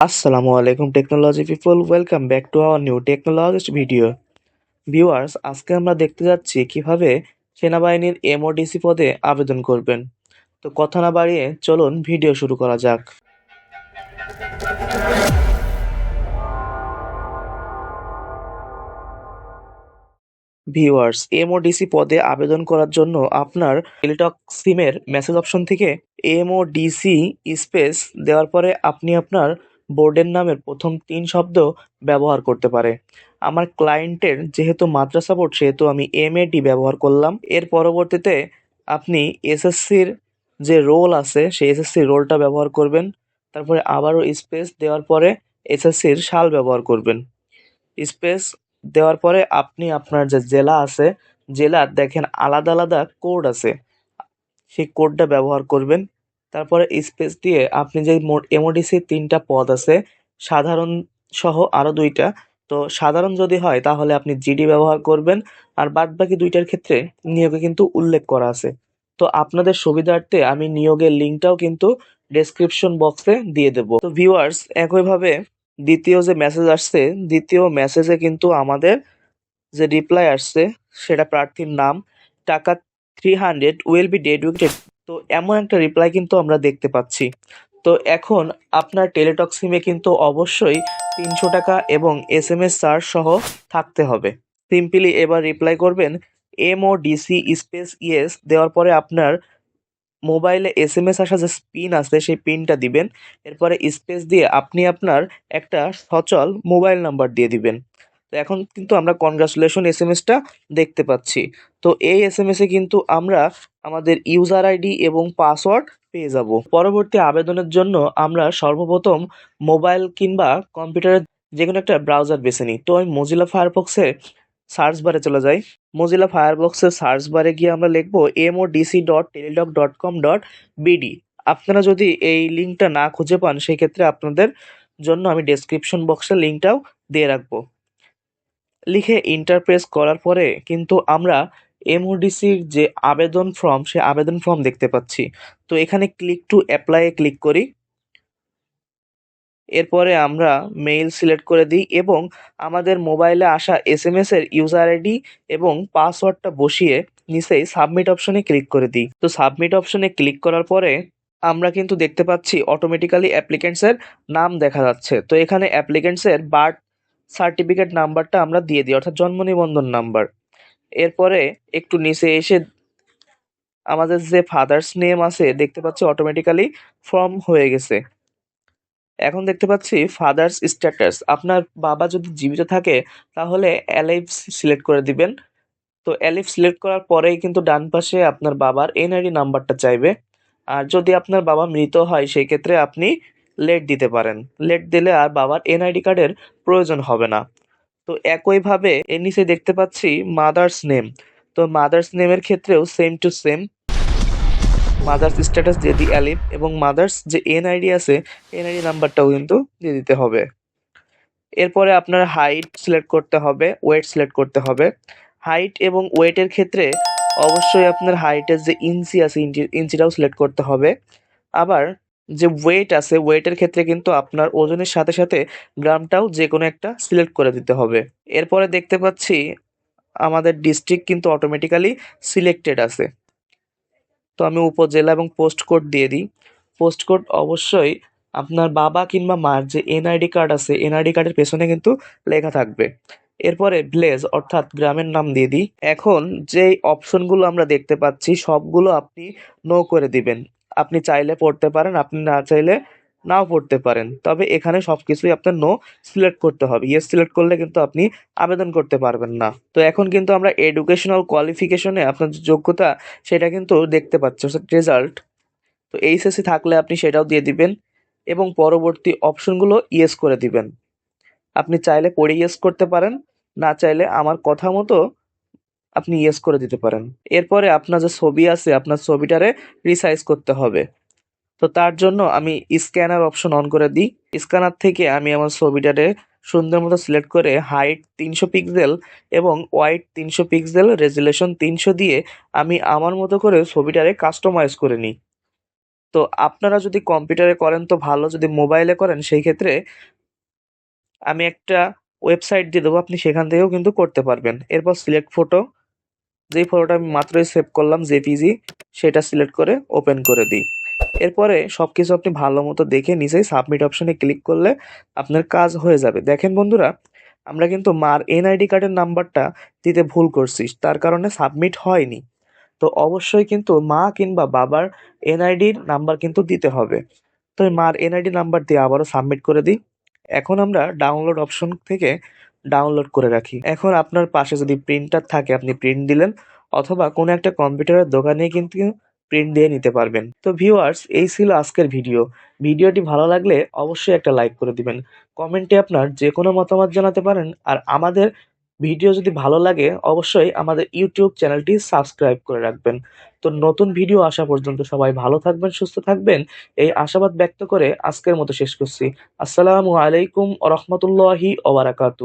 আসসালামু আলাইকুম technology people welcome back to our new technologist video viewers আজকে আমরা দেখতে যাচ্ছি কীভাবে সেনাবাহিনীর এমওডিসি পদে আবেদন করবেন। তো কথা না বাড়িয়ে চলুন ভিডিও শুরু করা যাক। ভিউয়ার্স এমওডিসি পদে আবেদন করার জন্য আপনার টেলিটক সিমের মেসেজ অপশন থেকে এমওডিসি স্পেস দেওয়ার পরে আপনি আপনার বোর্ডের নামের প্রথম তিন শব্দ ব্যবহার করতে পারে। আমার ক্লায়েন্টের যেহেতু মাদ্রাসা বোর্ড, সেহেতু আমি এমএডি ব্যবহার করলাম। এর পরবর্তীতে আপনি এসএসসির যে রোল আছে, সেই এসএসসির রোলটা ব্যবহার করবেন। তারপরে আবারও স্পেস দেওয়ার পরে এসএসসির সাল ব্যবহার করবেন। স্পেস দেওয়ার পরে আপনি আপনার যে জেলা আছে, জেলার দেখেন আলাদা আলাদা কোড আছে। সেই কোডটা ব্যবহার করবেন। তারপরে স্পেস দিয়ে আপনি যে এমওডিসি তিনটা পদ আছে, সাধারণ সহ আরও দুইটা। তো সাধারণ যদি হয়, তাহলে আপনি জিডি ব্যবহার করবেন। আর বাদ বাকি দুইটার ক্ষেত্রে নিয়োগে কিন্তু উল্লেখ করা আছে। তো আপনাদের সুবিধার্থে আমি নিয়োগের লিঙ্কটাও কিন্তু ডেসক্রিপশন বক্সে দিয়ে দেবো। তো ভিউয়ার্স একইভাবে দ্বিতীয় যে মেসেজ আসছে, দ্বিতীয় মেসেজে কিন্তু আমাদের যে রিপ্লাই আসছে, সেটা প্রার্থীর নাম। টাকা three hundred will be dedicated তো এমন একটা রিপ্লাই কিন্তু আমরা দেখতে পাচ্ছি। তো এখন আপনার টেলিটক সিমে কিন্তু অবশ্যই তিনশো টাকা এবং এস এম এস চার্জ সহ থাকতে হবে। সিম্পলি এবার রিপ্লাই করবেন M O DC space yes দেওয়ার পরে আপনার মোবাইলে এস এম এস আসা যে পিন আছে, সেই পিনটা দিবেন। এরপরে স্পেস দিয়ে আপনি আপনার একটা সচল মোবাইল নাম্বার দিয়ে দিবেন। তো এখন কিন্তু আমরা কনগ্রাচুলেশন এস এম এসটা দেখতে পাচ্ছি। তো এই এস এম এসে কিন্তু আমরা আমাদের ইউজার আইডি এবং পাসওয়ার্ড পেয়ে যাব। পরবর্তী আবেদনের জন্য আমরা সর্বপ্রথম মোবাইল কিংবা কম্পিউটারের যে কোনো একটা ব্রাউজার বেছে নিই। তো আমি মজিলা ফায়ারবক্সে সার্চ বারে চলে যাই। মজিলা ফায়ারবক্সের সার্চ বারে গিয়ে আমরা লিখব MO DC dot Teletalk dot com dot BD আপনারা যদি এই লিঙ্কটা না খুঁজে পান সেই ক্ষেত্রে আপনাদের জন্য আমি ডেসক্রিপশন বক্সে লিঙ্কটাও দিয়ে রাখব। লিখে ইন্টারপ্রেস করার পরে কিন্তু আমরা এমওডিসির যে আবেদন ফর্ম সে আবেদন ফর্ম দেখতে পাচ্ছি। তো এখানে ক্লিক টু অ্যাপ্লাইয়ে ক্লিক করি। এরপরে আমরা মেইল সিলেক্ট করে দিই এবং আমাদের মোবাইলে আসা এস এম এর ইউজার আইডি এবং পাসওয়ার্ডটা বসিয়ে নিচেই সাবমিট অপশনে ক্লিক করে দিই। তো সাবমিট অপশনে ক্লিক করার পরে আমরা কিন্তু দেখতে পাচ্ছি অটোমেটিক্যালি অ্যাপ্লিকেন্টসের নাম দেখা যাচ্ছে। তো এখানে অ্যাপ্লিকেন্টসের বার্থ সার্টিফিকেট নাম্বারটা আমরা দিয়ে দিই, অর্থাৎ জন্ম নিবন্ধন নাম্বার। এরপরে একটু নিচে এসে আমাদের যে ফাদার্স নেম আছে, দেখতে পাচ্ছি অটোমেটিক্যালি ফর্ম হয়ে গেছে। এখন দেখতে পাচ্ছি ফাদার্স স্ট্যাটাস আপনার বাবা যদি জীবিত থাকে, তাহলে অ্যালাইভ সিলেক্ট করে দিবেন। তো অ্যালিফ সিলেক্ট করার পরেই কিন্তু ডান পাশে আপনার বাবার এনআইডি নাম্বারটা চাইবে। আর যদি আপনার বাবা মৃত হয়, সেই ক্ষেত্রে আপনি লেট দিতে পারেন। লেট দিলে আর বাবার এনআইডি কার্ডের প্রয়োজন হবে না। তো একইভাবে এর নিচে দেখতে পাচ্ছি মাদার্স নেম তো মাদার্স নেমের ক্ষেত্রেও same to same mother's status দিয়ে দিই অ্যালিফ এবং মাদার্স যে এনআইডি আছে এনআইডি নাম্বারটাও কিন্তু দিয়ে দিতে হবে। এরপরে আপনার হাইট সিলেক্ট করতে হবে ওয়েট সিলেক্ট করতে হবে। হাইট এবং ওয়েটের ক্ষেত্রে অবশ্যই আপনার হাইটের যে ইঞ্চি আছে, ইঞ্চি, ইঞ্চিটাও সিলেক্ট করতে হবে। আবার যে ওয়েট আছে ওয়েটের ক্ষেত্রে কিন্তু আপনার ওজনের সাথে সাথে গ্রামটাও যে কোনো একটা সিলেক্ট করে দিতে হবে। এরপরে দেখতে পাচ্ছি আমাদের ডিস্ট্রিক্ট কিন্তু অটোমেটিক্যালি সিলেক্টেড আছে। তো আমি উপজেলা এবং পোস্ট কোড দিয়ে দিই। পোস্ট কোড অবশ্যই আপনার বাবা কিংবা মার যে এনআইডি কার্ড আছে এনআইডি কার্ডের পেছনে কিন্তু লেখা থাকবে। এরপরে ভিলেজ অর্থাৎ গ্রামের নাম দিয়ে দিই। এখন যেই অপশনগুলো আমরা দেখতে পাচ্ছি, সবগুলো আপনি নো করে দিবেন। আপনি চাইলে পড়তে পারেন, আপনি না চাইলে নাও পড়তে পারেন। তবে এখানে সব কিছুই আপনার নো সিলেক্ট করতে হবে। ইয়েস সিলেক্ট করলে কিন্তু আপনি আবেদন করতে পারবেন না। তো এখন কিন্তু আমরা এডুকেশনাল কোয়ালিফিকেশনে আপনার যোগ্যতা, সেটা কিন্তু দেখতে পাচ্ছি রেজাল্ট তো এইচএসসি থাকলে আপনি সেটাও দিয়ে দিবেন এবং পরবর্তী অপশনগুলো ইয়েস করে দিবেন। আপনি চাইলে পড়ে ইয়েস করতে পারেন, না চাইলে আমার কথা মতো আপনি ইয়েস করে দিতে পারেন। এরপরে আপনার যে ছবি আছে, আপনার ছবিটারে রিসাইজ করতে হবে। তো তার জন্য আমি স্ক্যানার অপশন অন করে দিই। স্ক্যানার থেকে আমি আমার ছবিটারে সুন্দর মতো সিলেক্ট করে হাইট তিনশো পিক্সেল এবং ওয়াইট তিনশো পিক্সেল রেজুলেশন তিনশো দিয়ে আমি আমার মতো করে ছবিটারে কাস্টমাইজ করে নিই। তো আপনারা যদি কম্পিউটারে করেন তো ভালো, যদি মোবাইলে করেন সেই ক্ষেত্রে আমি একটা ওয়েবসাইট দিয়ে দেবো, আপনি সেখান থেকেও কিন্তু করতে পারবেন। এরপর সিলেক্ট ফটো যেই ফটোটা আমি মাত্রই সেভ করলাম জেপিজি সেটা সিলেক্ট করে ওপেন করে দিই। এরপরে সব কিছু আপনি ভালো মতো দেখে নিজেই সাবমিট অপশনে ক্লিক করলে আপনার কাজ হয়ে যাবে। দেখেন বন্ধুরা, আমরা কিন্তু মার এনআইডি কার্ডের নাম্বারটা দিতে ভুল করছি, তার কারণে সাবমিট হয়নি। তো অবশ্যই কিন্তু মা কিংবা বাবার এনআইডির নাম্বার কিন্তু দিতে হবে। তো মার এনআইডি নাম্বার দিয়ে আবারও সাবমিট করে দিই। এখন আমরা ডাউনলোড অপশন থেকে ডাউনলোড করে রাখি। এখন আপনার পাশে যদি প্রিন্টার থাকে, আপনি প্রিন্ট দিলেন, অথবা কোনো একটা কম্পিউটারের দোকানে কিন্তু প্রিন্ট দিয়ে নিতে পারবেন। তো ভিউয়ার্স এই ছিল আজকের ভিডিও ভিডিওটি ভালো লাগলে অবশ্যই একটা লাইক করে দিবেন। কমেন্টে আপনার যে কোনো মতামত জানাতে পারেন, আর আমাদের ভিডিও যদি ভালো লাগে, অবশ্যই আমাদের ইউটিউব চ্যানেলটি সাবস্ক্রাইব করে রাখবেন। তো নতুন ভিডিও আসা পর্যন্ত সবাই ভালো থাকবেন, সুস্থ থাকবেন। এই আশাবাদ ব্যক্ত করে আজকের মতো শেষ করছি। আসসালামু আলাইকুম রহমতুল্লাহি ওবারাকাতু